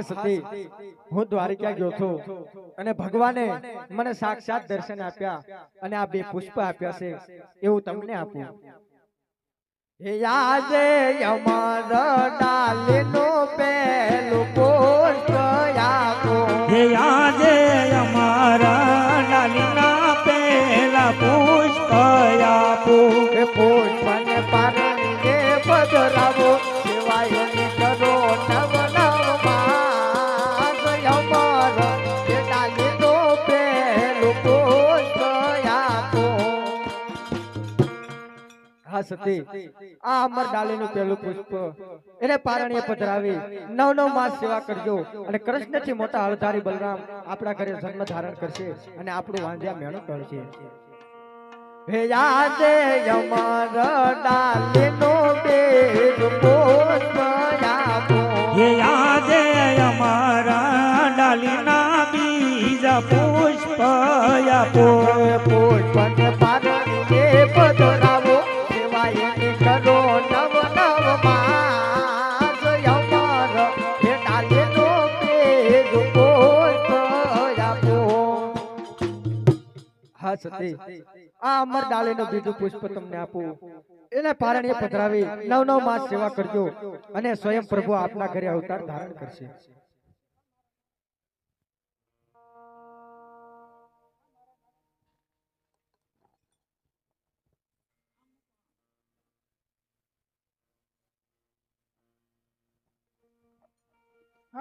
હા હતી. હું દ્વારિકા ગયો છું અને ભગવાને મને સાક્ષાત દર્શન આપ્યા અને આ બે પુષ્પ આપ્યા છે એવું તમને આપું યાદે અમર ડાલીનો પેલું પુષ્પ આપો હે યાદે અમારા ડાલીના પેલા પુષ્પ આપો હે પુષ્પને પારણીએ હા સતી આ અમર ડાલીનું પહેલું પુષ્પ. એને પારણીએ પધરાવી. નવ નવ માસ સેવા કરજો. અને કૃષ્ણથી મોટા હળધારી બલરામ આપણા ઘરે જન્મ ધારણ કરશે અને આપણું વાંધ્યા મેળો કરશે. હે યાદે અમર ડાલીનું બેજ પુષ્પ હે આજે અમારા ડાલીના બીજા પુષ્પ આપો પુષ્પને પારણીએ આ અમર આપું. એને પારણીએ પધરાવી નવ નવ માસ સેવા કરજો અને સ્વયં પ્રભુ આપના ઘરે અવતાર ધારણ કરશે.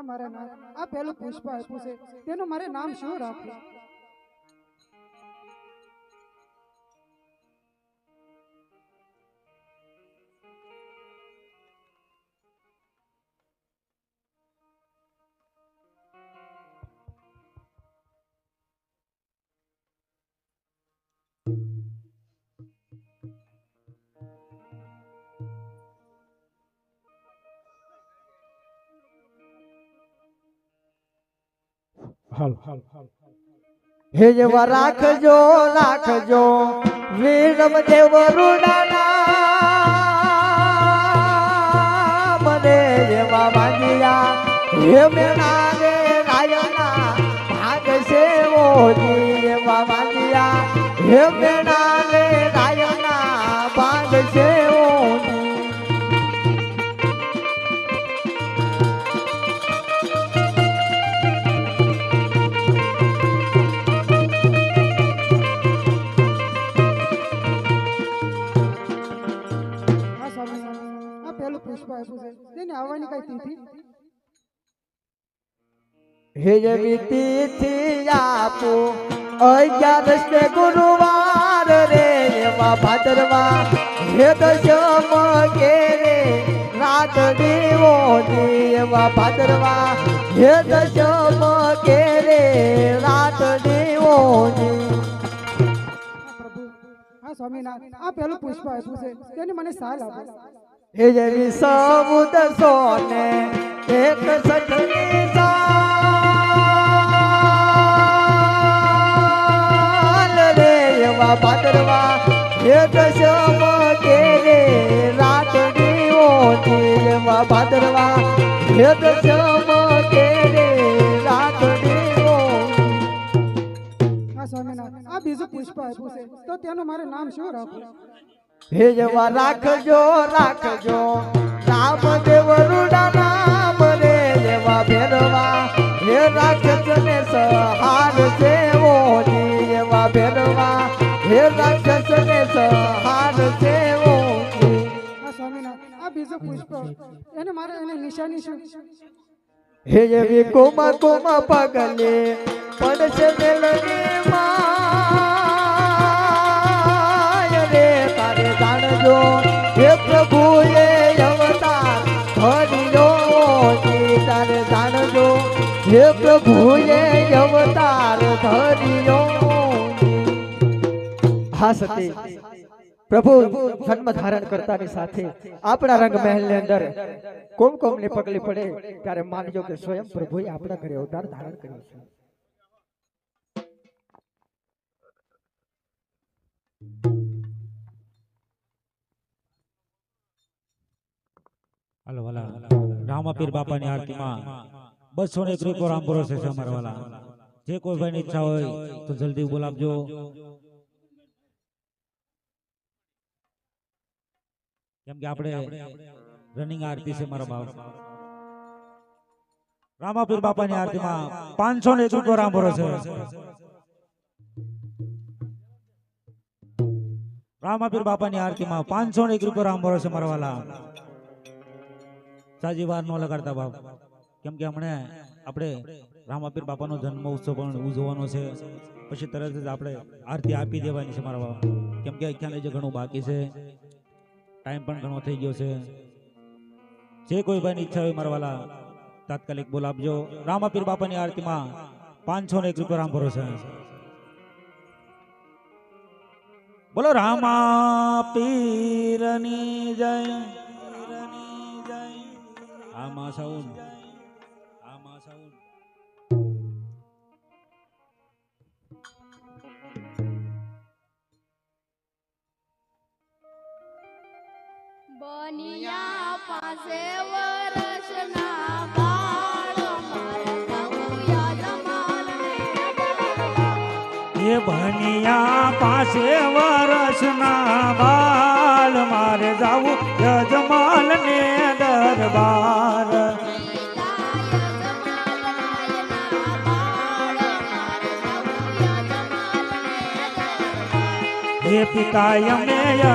મારા નામ. આ પેલું પુષ્પ આપ્યું છે તેનું મારે નામ શું રાખવું? હે જેવા રાખજો રાખજો વીરમ દેવ રૂડાના. મને જેવા વાગ્યા હે મેણા રે રાયના. ભાગ સેવો જી એવા વાગ્યા હે મેણા રે રાયના. ભાગ સેવો હે તિથિ આપો. અગિયારસ ને ગુરુવાર રે એવા ભાદરવા. હે દશમ કે રે રાત દેવો એવા ભાદરવા. હે દશમ કે રે રાત દેવો સ્વામિનાથ આ પેલું પુષ્પ આપ્યું છે. તેને મને સાલ આપો. હે જેવી સમુદ સોને એક સઠની સાલ એવા ભાદરવા હે શ્યામ કે રે રાત દીવો એવા ભાદરવા એક શ્યામ કે રે રાત દીવો. હા સ્વામિનાથ આ બીજું પુષ્પ આપ્યું છે. તો તેનું મારે નામ શું રાખવું હે જવા રાખજો રાખજો. રામદેવ રૂડા નામ રે જેવા ભેરવા. હે રાખજો ને સહાર સેવો જી એવા ભેરવા. હે રાક્ષસ ને સહાર જી સ્વામિનાથ આ બીજું પુષ્પ. એને મારે એની નિશાની શું? હે એવી કોમા કોમા પગલે પડશે મેલની માય રે તારે જાણજો હે પ્રભુએ અવતાર ધર્યો તારે જાણજો હે પ્રભુએ અવતાર ધર્યો હા સતી પ્રભુ જન્મ ધારણ કરતાની સાથે આપણા રંગ મહેલની અંદર કોમ કોમની પગલી પડે ત્યારે માનજો કે સ્વયં પ્રભુએ આપણા ઘરે અવતાર ધારણ કર્યો છે. હાલો, વાલા. રામાપીર બાપાની આરતીમાં બસો ને એક રૂપિયો રામ ભરોસે છે અમારા વાલા. જે કોઈ ભાઈની ઈચ્છા હોય તો જલ્દી બોલાવજો. કેમ કે આપણે રનિંગ આરતી છે મારા ભાવ રામાપીર બાપાની આરતીમાં પાંચસો ને ચૂંટો રામ ભરોસે રામાપીર બાપાની આરતીમાં પાંચસો ને એક રૂપિયો રામ ભરોસે મારા વાલા. સાજી વાર નો લગાડતા બાપ. કેમ કે હમણે આપણે રામાપીર બાપાનો જન્મ ઉત્સવ પણ ઉજવવાનો છે. પછી તરત જ આપણે આરતી આપી દેવાની છે મારા બાપ. કેમ કે અત્યારે જે ઘણું બાકી છે. ટાઈમ પણ ઘણો થઈ ગયો છે. જે કોઈ ભાઈની ઈચ્છા હોય મારા તાત્કાલિક બોલાવજો. રામાપીર બાપાની આરતીમાં પાંચસો ને એક રૂપિયા રામ ભરોસે. બોલો રામા પીરની જય. પીરની જય આમાં સાઉન્ડ પિતાય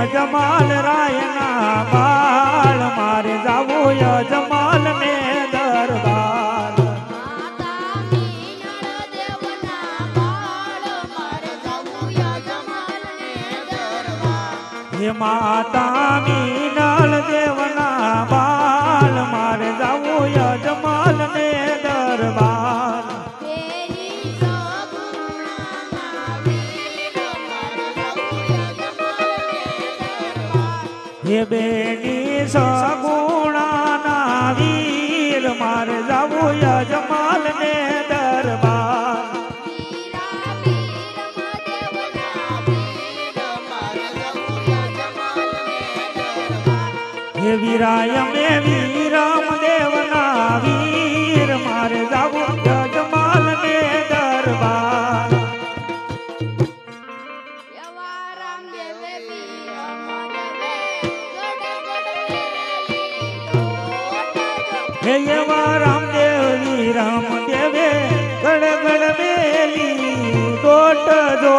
જમાલ રાયના બાળ. મારા સૌયા જમાલને ડરવા. એ પિતાય મેં વીરા વીરમ દેવના વીર મારા ડરવા. હે વીરા મે વીરમ દેવે ગડ ગડ મેલી દોટ જો. હે એવા રામદેવ વીરમ દેવે ગણ ગણ મેલી દોટ જો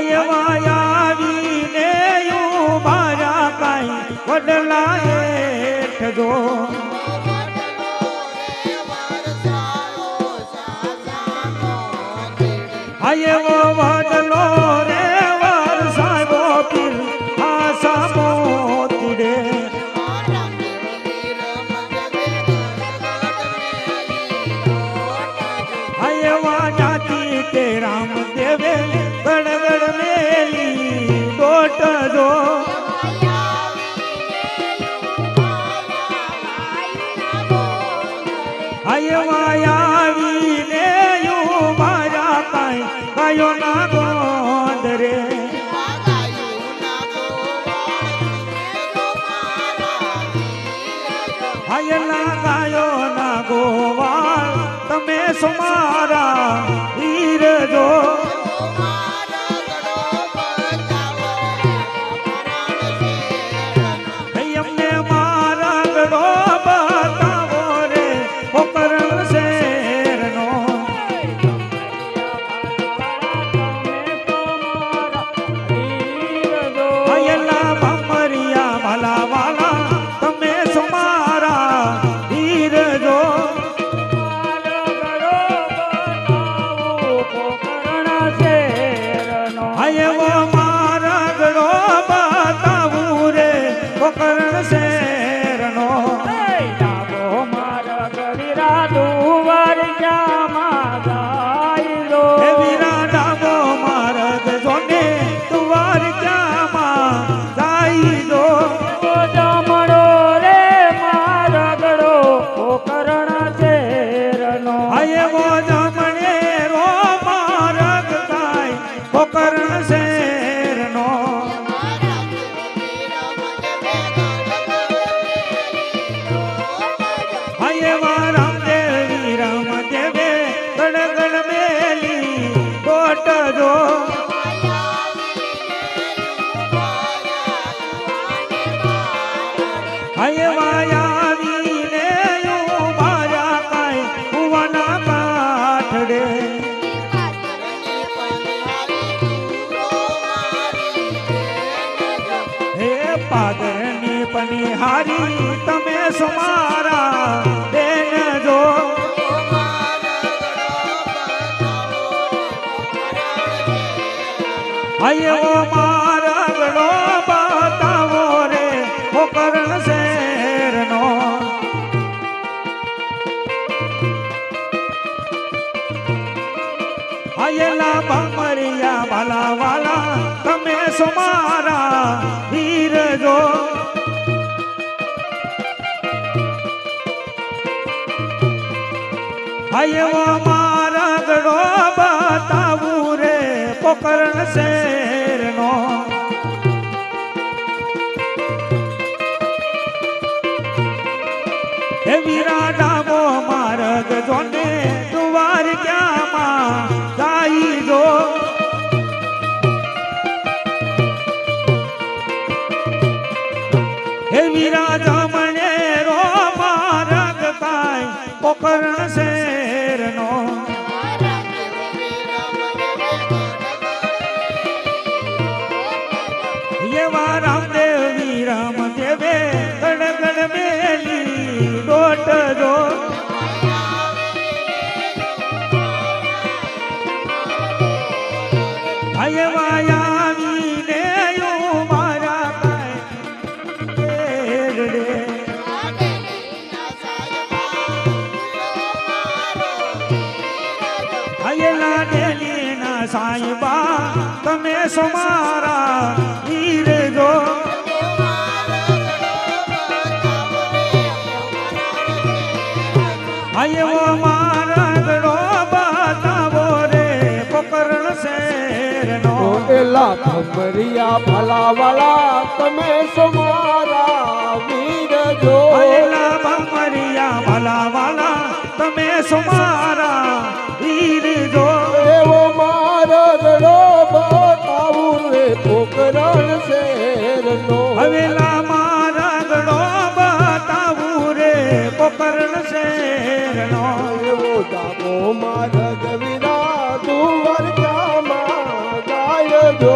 હાય માયાવીને યુ મારા કાંઈ વડલા હેઠ જો હાય વડલો રે વરસાવો પીર આસા તે રામ 欢迎来。આયો મારા ગળો બતાવો રે પોકરણ શેરનો. આયેલા ભમરિયા વાલા વાલા પોકરણ શેરનો. હે વીરા ડાબો માર્ગ જોને દુવાર ક્યાંમાં ગાઈ દો હે વીરા જમણે રો માર્ગ કાય પોકરણ શેરનો. એવા સાંઈબા, તમે સમારા, હીરે ગો આયો મારા ગડો બતાવો રે, પોકરણ શેરનો. એલા ભમરિયા ભલા વાલા તમે સમારા વીર જો. હવેલા મારા ગણો બતાવું રે પોકરણ શેરનો. એવો દામો મારા ગવિરા તું જામા ગાય જો.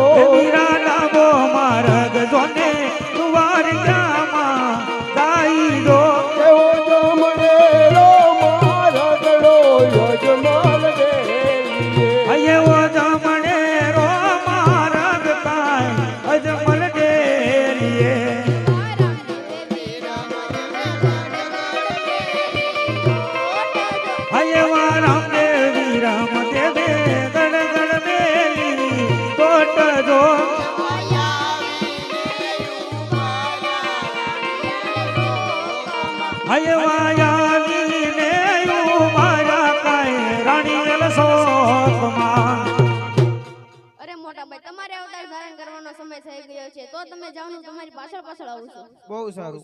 તમારે અવતાર ધારણ કરવાનો સમય થઈ ગયો છે, તો તમે જાણો, તમારી પાછળ પાછળ આવું છું. બહુ સારું.